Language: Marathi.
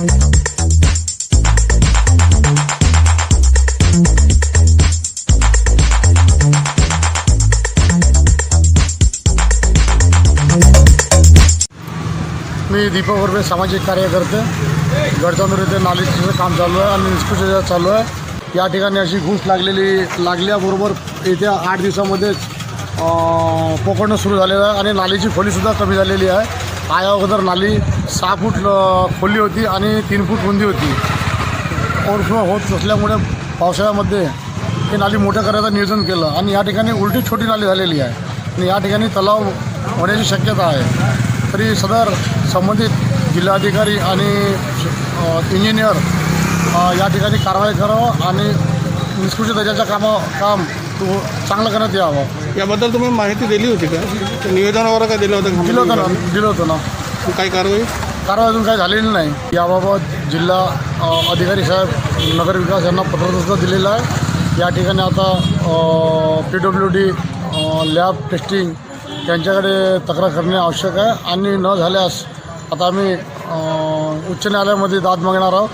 मी दीपक वर्मे सामाजिक कार्यकर्ते. गडचंद्र येथे नालीचं काम चालू आहे आणि निष्कृष चालू आहे. या ठिकाणी अशी घूस लागलेली लागल्याबरोबर येत्या आठ दिवसामध्येच पकडणं सुरू झालेलं आहे आणि नालीची खोलीसुद्धा कमी झालेली आहे. आया अगोदर नाली सहा फूट खोली होती आणि तीन फूट रुंदी होती. ओव्हरफ्लो होत असल्यामुळे पावसाळ्यामध्ये ही नाली मोठ्या करायचं नियोजन केलं आणि या ठिकाणी उलटी छोटी नाली झालेली आहे. आणि या ठिकाणी तलाव होण्याची शक्यता आहे. तरी सदर संबंधित जिल्हाधिकारी आणि इंजिनियर या ठिकाणी कारवाई करावं आणि निष्कृष्ट दर्जाचं कामं काम तो चांगलं करण्यात यावं. याबद्दल तुम्ही माहिती दिली होती का? निवेदन वगैरे काय दिलं होतं? दिलं होतं ना दिलं होतं ना. काय कारवाई? कारवाई अजून काही झालेली नाही. याबाबत जिल्हा अ, अधिकारी साहेब नगरविकास यांना पत्रसुद्धा दिलेलं आहे. या ठिकाणी आता P W D lab testing त्यांच्याकडे तक्रार करणे आवश्यक आहे. आणि न झाल्यास आता आम्ही अ, उच्च न्यायालयामध्ये दाद मागणार आहोत.